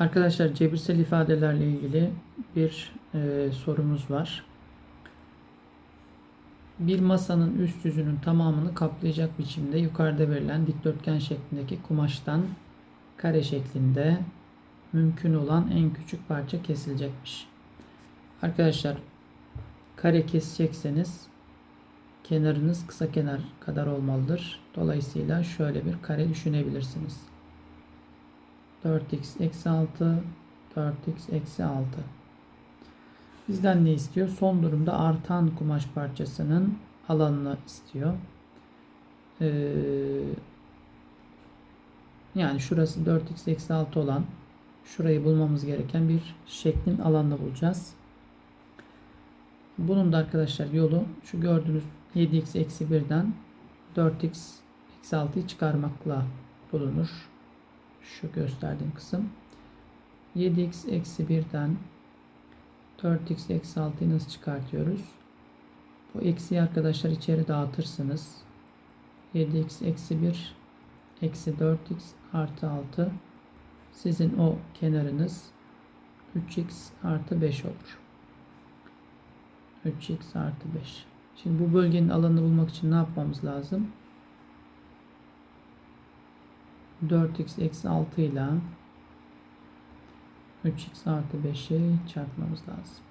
Arkadaşlar cebirsel ifadelerle ilgili bir e, sorumuz var. Bir masanın üst yüzünün tamamını kaplayacak biçimde yukarıda verilen dikdörtgen şeklindeki kumaştan kare şeklinde mümkün olan en küçük parça kesilecekmiş. Arkadaşlar kare kesecekseniz kenarınız kısa kenar kadar olmalıdır. Dolayısıyla şöyle bir kare düşünebilirsiniz. 4x eksi 6 4x eksi 6 bizden ne istiyor? Son durumda artan kumaş parçasının alanını istiyor. Ee, yani şurası 4x eksi 6 olan şurayı bulmamız gereken bir şeklin alanını bulacağız. Bunun da arkadaşlar yolu şu gördüğünüz 7x eksi 1'den 4x eksi 6'yı çıkarmakla bulunur şu gösterdiğim kısım 7x eksi 1'den 4x eksi 6'yı nasıl çıkartıyoruz? Bu eksiyi arkadaşlar içeri dağıtırsınız. 7x eksi 1 eksi 4x artı 6 sizin o kenarınız 3x artı 5 olur. 3x artı 5. Şimdi bu bölgenin alanını bulmak için ne yapmamız lazım? 4x eksi 6 ile 3x artı 5'i çarpmamız lazım.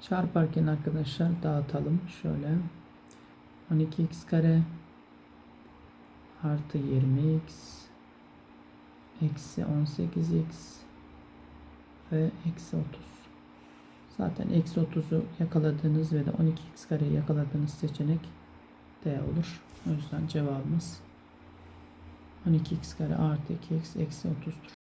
Çarparken arkadaşlar dağıtalım. Şöyle 12x kare artı 20x eksi 18x ve eksi 30. Zaten eksi 30'u yakaladığınız ve de 12x kareyi yakaladığınız seçenek D olur. O yüzden cevabımız 12x kare artı 2x eksi 30'dur.